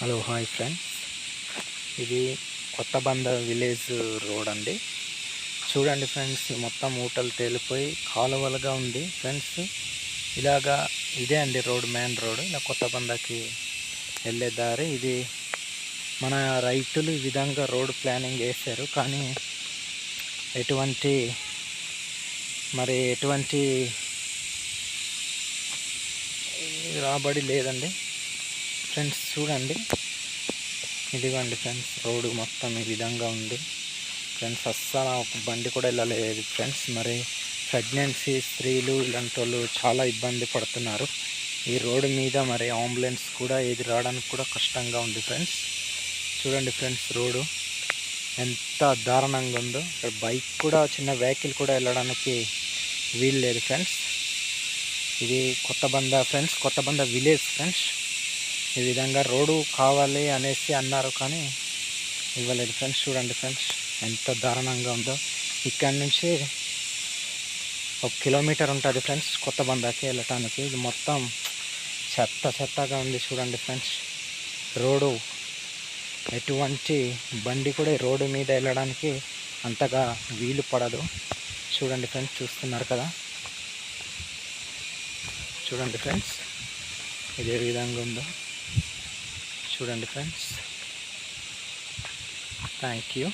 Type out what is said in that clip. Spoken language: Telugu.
Hello hi friends. ఇది కొత్త బంద విలేజ్ రోడ్ అండి. చూడండి ఫ్రెండ్స్ మొత్తం ఊటలు తేలిపోయి కాలువలుగా ఉంది ఫ్రెండ్స్. ఇలాగా ఇదే అండి రోడ్ మెయిన్ రోడ్. ఇలా కొత్త బందకి వెళ్ళే దారి. ఇది మన రైతులు ఈ విధంగా రోడ్ ప్లానింగ్ చేశారు. కానీ ఎటువంటి మరి ఎటువంటి రాబడి లేదండి. ఫ్రెండ్స్ చూడండి. ఇదిగోండి ఫ్రెండ్స్ రోడ్డు మొత్తం ఈ విధంగా ఉంది. ఫ్రెండ్స్ అస్సలు ఒక బండి కూడా వెళ్ళలేదు ఫ్రెండ్స్. మరి ప్రెగ్నెన్సీ స్త్రీలు ఇలాంటి వాళ్ళు చాలా ఇబ్బంది పడుతున్నారు. ఈ రోడ్డు మీద మరి అంబులెన్స్ కూడా ఏది రావడానికి కూడా కష్టంగా ఉంది ఫ్రెండ్స్. చూడండి ఫ్రెండ్స్ రోడ్డు ఎంత దారుణంగా ఉందో. ఇక్కడ బైక్ కూడా చిన్న వెహికల్ కూడా వెళ్ళడానికి వీలు లేదు ఫ్రెండ్స్. ఇది కొత్త బంద ఫ్రెండ్స్ కొత్త బంద విలేజ్ ఫ్రెండ్స్. ఈ విధంగా రోడ్డు కావాలి అనేసి అన్నారు కానీ ఇవ్వలేదు ఫ్రెండ్స్. చూడండి ఫ్రెండ్స్ ఎంత దారుణంగా ఉందో. ఇక్కడ నుంచి ఒక కిలోమీటర్ ఉంటుంది ఫ్రెండ్స్ కొత్త బందాకి వెళ్ళటానికి. ఇది మొత్తం చెత్త చెత్తగా ఉంది చూడండి ఫ్రెండ్స్. రోడ్డు ఎటువంటి బండి కూడా రోడ్డు మీద వెళ్ళడానికి అంతగా వీలు పడదు. చూడండి ఫ్రెండ్స్ చూస్తున్నారు కదా. చూడండి ఫ్రెండ్స్ ఇదే విధంగా ఉందో. చూడండి ఫ్రెండ్స్ థ్యాంక్ యూ